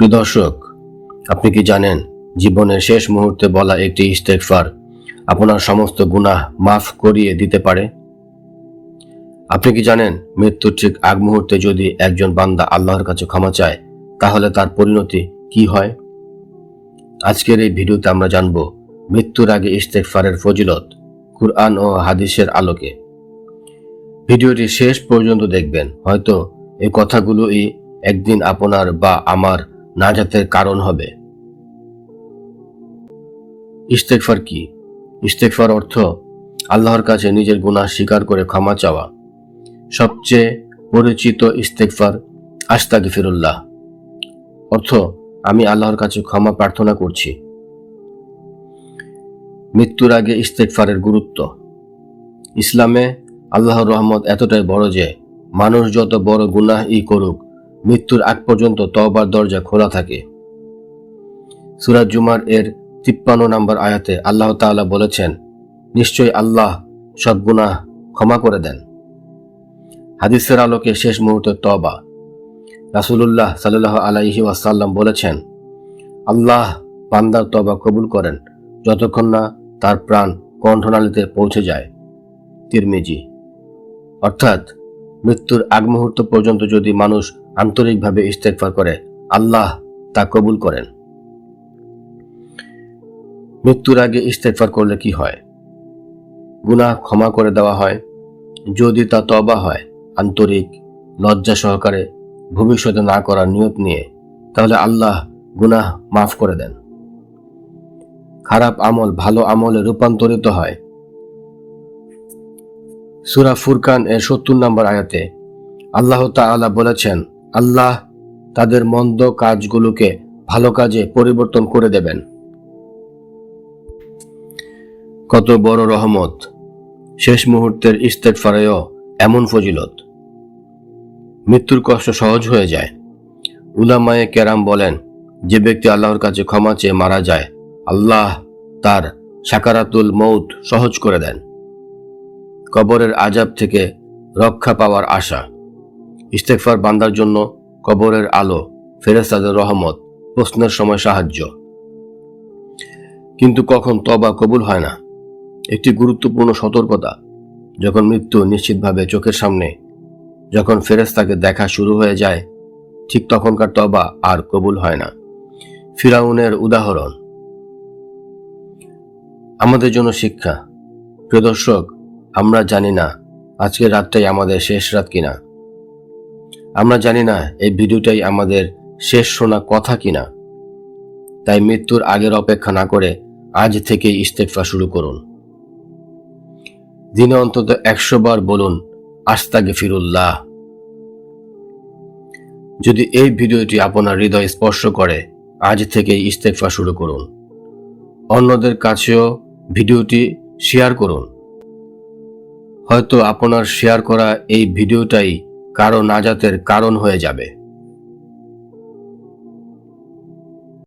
প্রিয় দর্শক, আপনি কি জানেন জীবনের শেষ মুহূর্তে বলা একটি ইস্তেকফার আপনার সমস্ত গুনাহ মাফ করিয়ে দিতে পারে? আপনি কি জানেন মৃত্যুর ঠিক আগ মুহূর্তে যদি একজন বান্দা আল্লাহর কাছে ক্ষমা চায়, তাহলে তার পরিণতি কি হয়? আজকের এই ভিডিওতে আমরা জানব মৃত্যুর আগে ইস্তেকফারের ফজিলত কুরআন ও হাদিসের আলোকে। ভিডিওটি শেষ পর্যন্ত দেখবেন, হয়তো এই কথাগুলোই একদিন আপনার বা আমার নাজাতের কারণ হবে। ইস্তেকফার কি? ইস্তেকফার অর্থ আল্লাহর কাছে নিজের গুনাহ স্বীকার করে ক্ষমা চাওয়া। সবচেয়ে পরিচিত ইস্তেকফার আস্তাগি ফিরুল্লাহ অর্থ, আমি আল্লাহর কাছে ক্ষমা প্রার্থনা করছি। মৃত্যুর আগে ইস্তেকফারের গুরুত্ব। ইসলামে আল্লাহর রহমত এতটাই বড় যে মানুষ যত বড় গুনাহ ই করুক মৃত্যুর আগ পর্যন্ত তওবার দরজা খোলা থাকে। সুরাজ জুমার এর তিপ্পান্ন নম্বর আয়াতে আল্লাহ তাআলা বলেছেন, নিশ্চয়ই আল্লাহ সব ক্ষমা করে দেন। হাদিসের আলোকে শেষ মুহূর্তের তবা রাসূলুল্লাহ সাল্লাহ আলাইহি ওয়াসাল্লাম বলেছেন, আল্লাহ বান্দার তবা কবুল করেন যতক্ষণ না তার প্রাণ কণ্ঠনালীতে পৌঁছে যায়। তিরমিজি। অর্থাৎ মৃত্যুর আগ মুহূর্ত পর্যন্ত যদি মানুষ আন্তরিকভাবে ইস্তেকফার করে, আল্লাহ তা কবুল করেন। মৃত্যুর আগে ইস্তেকফার করলে কি হয়? গুনাহ ক্ষমা করে দেওয়া হয়। যদি তা তবা হয়, আন্তরিক, লজ্জা সহকারে ভবিষ্যতে না করার নিয়ত নিয়ে, তাহলে আল্লাহ গুনাহ মাফ করে দেন। খারাপ আমল ভালো আমলে রূপান্তরিত হয়। সুরা ফুরকান এর সত্তর নম্বর আয়াতে আল্লাহ তাআলা বলেছেন আল্লাহ তাদের মন্দ কাজগুলোকে ভালো কাজে পরিবর্তন করে দেবেন। কত বড় রহমত। শেষ মুহূর্তের ইস্তেকফারেও এমন ফজিলত। মৃত্যুর কষ্ট সহজ হয়ে যায়। উলামায়ে কেরাম বলেন, যে ব্যক্তি আল্লাহর কাছে ক্ষমা চেয়ে মারা যায়, আল্লাহ তার সাকারাতুল মৌত সহজ করে দেন। কবরের আজাব থেকে রক্ষা পাওয়ার আশা। ইস্তেকফার বান্দার জন্য কবরের আলো ফেরেস্তাদের রহমত, প্রশ্নের সময় সাহায্য। কিন্তু কখন তবা কবুল হয় না? একটি গুরুত্বপূর্ণ সতর্কতা, যখন মৃত্যু নিশ্চিতভাবে চোখের সামনে, যখন ফেরেস্তাকে দেখা শুরু হয়ে যায়, ঠিক তখনকার তবা আর কবুল হয় না। ফিরাউনের উদাহরণ, আমাদের জন্য শিক্ষা। প্রিয় দর্শক, আমরা জানি না আজকের রাতটাই আমাদের শেষ রাত কিনা। আমরা জানি না এই ভিডিওটাই আমাদের শেষ শোনা কথা কিনা। তাই মৃত্যুর আগের অপেক্ষা না করে আজ থেকেই ইস্তেকফা শুরু করুন। দিনে অন্তত একশো বার বলুন আস্তাগে ফিরুল্লাহ যদি এই ভিডিওটি আপনার হৃদয় স্পর্শ করে, আজ থেকেই ইস্তেকফা শুরু করুন। অন্যদের কাছেও ভিডিওটি শেয়ার করুন। হয়তো আপনার শেয়ার করা এই ভিডিওটাই কারও নাজাতের কারণ হয়ে যাবে।